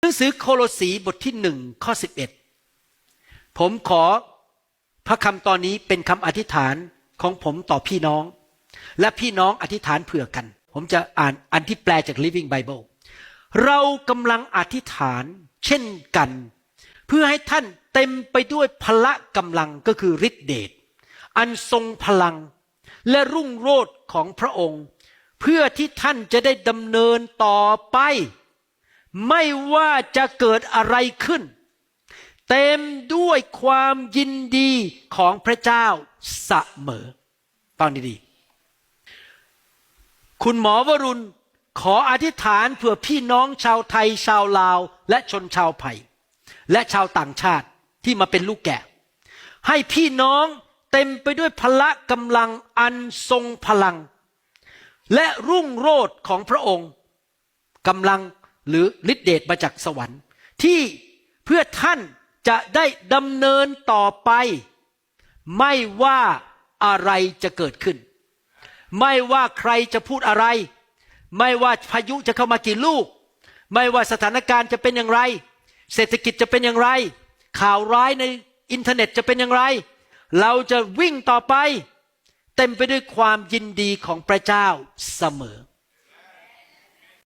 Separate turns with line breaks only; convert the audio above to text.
หนังสือโคโลสีบทที่หนึ่งข้อสิบเอ็ดผมขอพระคำตอนนี้เป็นคำอธิษฐานของผมต่อพี่น้อง และพี่น้องอธิษฐานเผื่อกัน ผมจะอ่านอันที่แปลจาก Living Bible เรากำลังอธิษฐานเช่นกัน เพื่อให้ท่านเต็มไปด้วยพละกำลังก็คือฤทธิเดชอันทรงพลังและรุ่งโรจน์ของพระองค์ เพื่อที่ท่านจะได้ดำเนินต่อไป ไม่ว่าจะเกิดอะไรขึ้น เต็มด้วยความยินดีของพระเจ้าเสมอฟังดีๆ คุณหมอวรุณขออธิษฐานเผื่อพี่น้องชาวไทยชาวลาว และชนชาวไผ่และชาวต่างชาติที่มาเป็นลูกแกะ ให้พี่น้องเต็มไปด้วยพละกำลังอันทรงพลัง และรุ่งโรจน์ของพระองค์กำลัง หรือฤทธิเดชมาจากสวรรค์ ที่เพื่อท่านจะได้ดำเนินต่อไป ไม่ว่าอะไรจะเกิดขึ้น ไม่ว่าใครจะพูดอะไร ไม่ว่าพายุจะเข้ามากี่ลูก ไม่ว่าสถานการณ์จะเป็นอย่างไร เศรษฐกิจจะเป็นอย่างไร ข่าวร้ายในอินเทอร์เน็ตจะเป็นอย่างไร เราจะวิ่งต่อไป เต็มไปด้วยความยินดีของพระเจ้าเสมอ